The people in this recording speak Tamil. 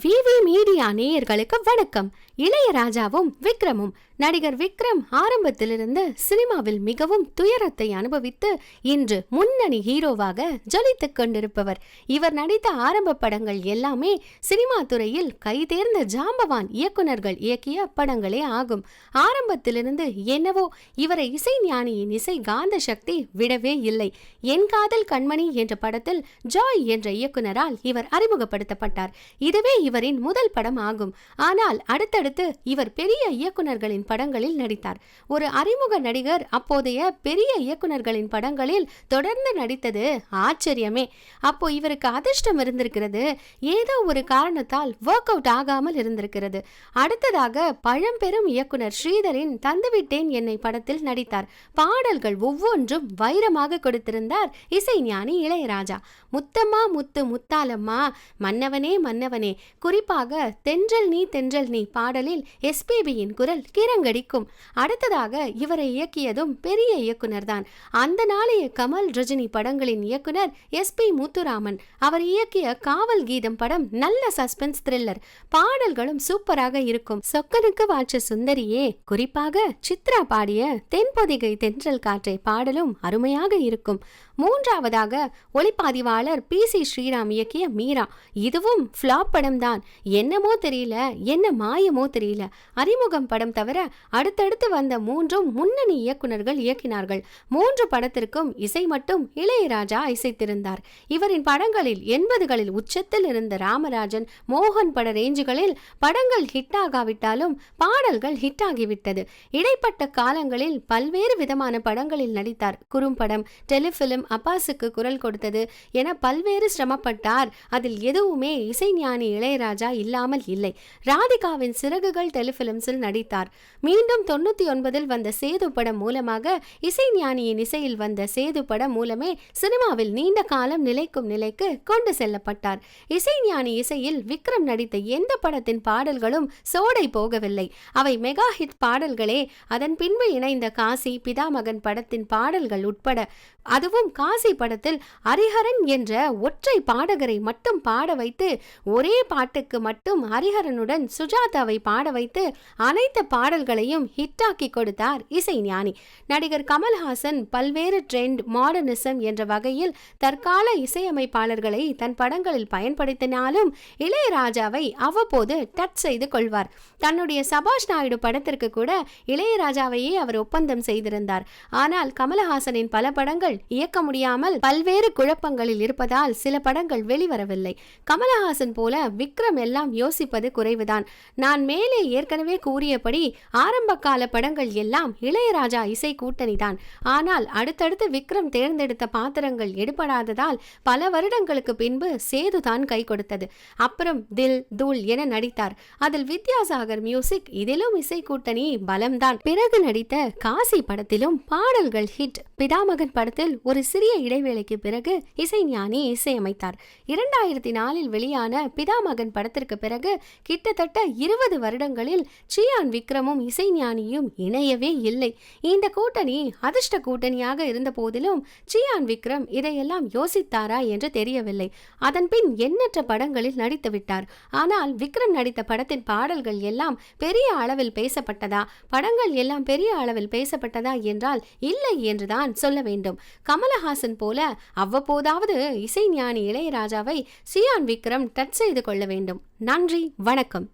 விவி மீடியா நேயர்களுக்கு வணக்கம். இளையராஜாவும் விக்ரமும் நடிகர் விக்ரம் ஆரம்பத்திலிருந்து சினிமாவில் மிகவும் துயரத்தை அனுபவித்து இன்று முன்னணி ஹீரோவாக ஜொலித்துக் கொண்டிருப்பவர். இவர் நடித்த ஆரம்ப படங்கள் எல்லாமே சினிமா துறையில் கைதேர்ந்த ஜாம்பவான் இயக்குனர்கள் இயக்கிய படங்களே ஆகும். ஆரம்பத்திலிருந்து என்னவோ இவரை இசை ஞானியின் இசை காந்த சக்தி விடவே இல்லை. என் காதல் கண்மணி என்ற படத்தில் ஜாய் என்ற இயக்குனரால் இவர் அறிமுகப்படுத்தப்பட்டார். இதுவே இவரின் முதல் படம் ஆகும். ஆனால் அடுத்தடுத்து இவர் பெரிய இயக்குனர்களின் படங்களில் நடித்தார். ஒரு அறிமுக நடிகர் அப்போதைய பெரிய இயக்குநர்களின் படங்களில் தொடர்ந்து நடித்தது ஆச்சரியமே. அப்போ இவருக்கு அதிர்ஷ்டம் இருந்திருக்கிறது. ஏதோ ஒரு காரணத்தால் ஒர்க் அவுட் ஆகாமல் இருந்திருக்கிறது. அடுத்ததாக பழம்பெரும் இயக்குனர் ஸ்ரீதரின் தந்துவிட்டேன் என்னை படத்தில் நடித்தார். பாடல்கள் ஒவ்வொன்றும் வைரமாக கொடுத்திருந்தார் இசைஞானி இளையராஜா. முத்தம்மா முத்து முத்தாலம்மா மன்னவனே மன்னவனே குறிப்பாக தென்றல் நீ தென்றல் நீ பாடலில் எஸ்பிபியின் குரல் கிர கிரங்கடிக்கும் அடுத்ததாக இவரை இயக்கியதும் பெரிய இயக்குனர் தான் அந்த நாளைய கமல் ரஜினி படங்களின் இயக்குனர் எஸ் பி முத்துராமன். அவர் இயக்கிய காவல் கீதம் படம் நல்ல சஸ்பென்ஸ் த்ரில்லர். பாடல்களும் சூப்பராக இருக்கும். சொக்கனுக்கு வாட்ச சுந்தரியே குறிப்பாக சித்ரா பாடிய தென்பொதிகை தென்றல் காற்றை பாடலும் அருமையாக இருக்கும். மூன்றாவதாக ஒளிப்பாதிவாளர் பி சி ஸ்ரீராம் இயக்கிய மீரா. இதுவும் ஃப்ளாப் படம் தான் என்னமோ தெரியல என்ன மாயமோ தெரியல. அறிமுகம் படம் தவிர அடுத்தடுத்து வந்த மூன்றும் முன்னணி இயக்குநர்கள் இயக்கினார்கள். மூன்று படத்திற்கும் இசை மட்டும் இளையராஜா இசைத்திருந்தார். இவரின் படங்களில் எண்பதுகளில் உச்சத்தில் இருந்த ராமராஜன் மோகன் பட ரேஞ்சுகளில் படங்கள் ஹிட் ஆகாவிட்டாலும் பாடல்கள் ஹிட் ஆகிவிட்டது இடைப்பட்ட காலங்களில் பல்வேறு விதமான படங்களில் நடித்தார். குறும்படம் டெலிஃபிலிம் அப்பாஸுக்கு குரல் கொடுத்தது என பல்வேறு சிரமப்பட்டார். அதில் எதுவுமே இசைஞானி இளையராஜா இல்லாமல் இல்லை. ராதிகாவின் சிறகுகள் டெலிஃபிலிம்ஸில் நடித்தார். மீண்டும் தொண்ணூத்தி ஒன்பதில் வந்த சேது படம் மூலமாக இசைஞானியின் இசையில் வந்த சேது படம் மூலமே சினிமாவில் நீண்ட காலம் நிலைக்கும் நிலைக்கு கொண்டு செல்லப்பட்டார். இசைஞானி இசையில் விக்ரம் நடித்த எந்த படத்தின் பாடல்களும் சோடை போகவில்லை. அவை மெகா ஹிட் பாடல்களே. அதன் பின்பு இணைந்த காசி பிதாமகன் படத்தின் பாடல்கள் உட்பட அதுவும் காசி படத்தில் ஹரிஹரன் என்ற ஒற்றை பாடகரை மட்டும் பாட வைத்து ஒரே பாட்டுக்கு மட்டும் ஹரிஹரனுடன் சுஜாதாவை பாட வைத்து அனைத்து பாடல் பாடல்களையும் ஹிட்டாக்கி கொடுத்தார் இசைஞானி. நடிகர் கமல்ஹாசன் பல்வேறு ட்ரெண்ட் மாடர்னிசம் என்ற வகையில் தற்கால இசையமைப்பாளர்களை தன் படங்களில் பயன்படுத்தினாலும் இளையராஜாவை அவ்வப்போது டச் செய்து கொள்வார். தன்னுடைய சபாஷ் நாயுடு படத்திற்கு கூட இளையராஜாவையே அவர் ஒப்பந்தம் செய்திருந்தார். ஆனால் கமல்ஹாசனின் பல படங்கள் இயக்க முடியாமல் பல்வேறு குழப்பங்களில் இருப்பதால் சில படங்கள் வெளிவரவில்லை. கமலஹாசன் போல விக்ரம் எல்லாம் யோசிப்பது குறைவுதான். நான் மேலே ஏற்கனவே கூறியபடி ஆரம்ப கால படங்கள் எல்லாம் இளையராஜா இசை கூட்டணி தான் ஆனால் அடுத்தடுத்து விக்ரம் தேர்ந்தெடுத்த பாத்திரங்கள் எடுபடாததால் பல வருடங்களுக்கு பின்பு சேதுதான் கை கொடுத்தது. அப்புறம் தில் தூள் என நடித்தார். அதில் வித்யாசாகர் மியூசிக் இதிலும் இசை கூட்டணி பலம்தான். பிறகு நடித்த காசி படத்திலும் பாடல்கள் ஹிட். பிதாமகன் படத்தில் ஒரு சிறிய இடைவேளைக்கு பிறகு இசைஞானி இசையமைத்தார். இரண்டாயிரத்தி நாலில் வெளியான பிதாமகன் படத்திற்கு பிறகு கிட்டத்தட்ட இருபது வருடங்களில் சியான் விக்ரமும் இசைஞானியும் இணையவே இல்லை. இந்த கூட்டணி அதிர்ஷ்ட கூட்டணியாக இருந்த போதிலும் சியான் விக்ரம் இதையெல்லாம் யோசித்தாரா என்று தெரியவில்லை. அதன்பின் எண்ணற்ற படங்களில் நடித்து விட்டார். ஆனால் விக்ரம் நடித்த படத்தின் பாடல்கள் எல்லாம் பெரிய அளவில் பேசப்பட்டதா? படங்கள் எல்லாம் பெரிய அளவில் பேசப்பட்டதா என்றால் இல்லை என்றுதான் சொல்ல வேண்டும். கமலஹாசன் போல அவ்வப்போதாவது இசைஞானி இளையராஜாவை சியான் விக்ரம் டச் செய்து கொள்ள வேண்டும். நன்றி வணக்கம்.